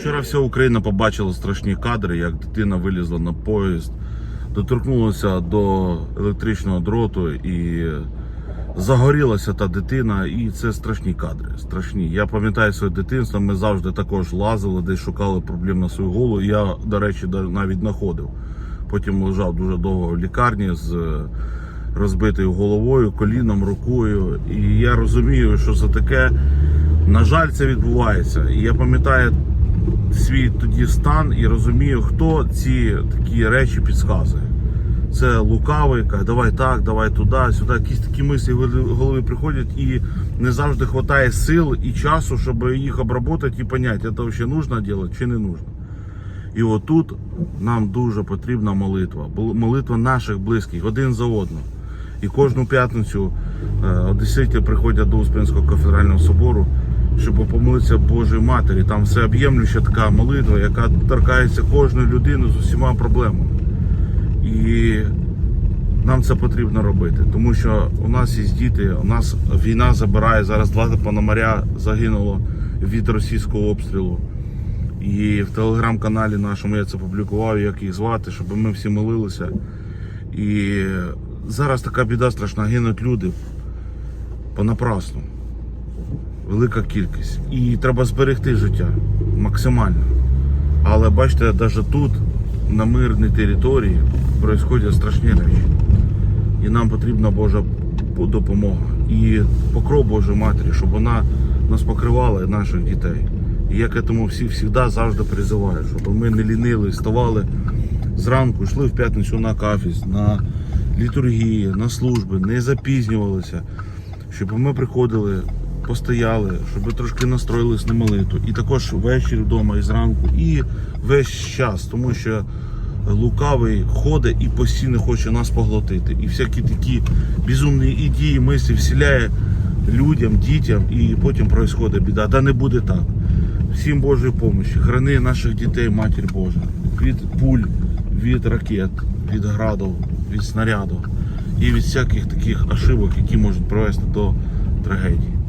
Вчора вся Україна побачила страшні кадри, як дитина вилізла на поїзд, доторкнулася до електричного дроту і загорілася та дитина. І це страшні кадри. Страшні. Я пам'ятаю своє дитинство. Ми завжди також лазили, десь шукали проблем на свою голову. Я, до речі, навіть знаходив. Потім лежав дуже довго в лікарні з е, розбитою головою, коліном, рукою. І я розумію, що це таке. На жаль, це відбувається. І я пам'ятаю свій тоді стан і розумію, хто ці такі речі підказує. Це лукавий, каже, давай так, давай туди, сюди. Якісь такі мислі в голові приходять і не завжди вистачає сил і часу, щоб їх обробити і поняти, це взагалі нужно робити чи не нужно. І отут нам дуже потрібна молитва. Молитва наших близьких один за одного. І кожну п'ятницю е, одесити приходять до Успенського кафедрального собору, щоб помолитися Божій Матері. Там всеоб'ємлюща така молитва, яка торкається кожної людини з усіма проблемами. І нам це потрібно робити, тому що у нас є діти, у нас війна забирає зараз два пономаря загинуло від російського обстрілу. І в телеграм-каналі нашому я це публікував, як їх звати, щоб ми всі молилися. І зараз така біда страшна, гинуть люди понапрасну. Велика кількість. І треба зберегти життя максимально. Але бачите, навіть тут, на мирній території, відбуваються страшні речі. І нам потрібна Божа допомога. І покров Божої Матері, щоб вона нас покривала і наших дітей. І я к этому всі завжди завжди призиваю, щоб ми не лінили, вставали зранку, йшли в п'ятницю на кафіс, на літургії, на служби, не запізнювалися, щоб ми приходили, постояли, щоб трошки настроїлись на молитву. І також ввечері вдома і зранку, і весь час, тому що лукавий ходить і постійно хоче нас поглотити. І всякі такі безумні ідеї, мислі вселяє людям, дітям, і потім відбувається біда. Да не буде так. Всім Божої помощі. Храни наших дітей, Матір Божа, від пуль, від ракет, від градів, від снарядів і від всяких таких ошибок, які можуть привести до трагедії.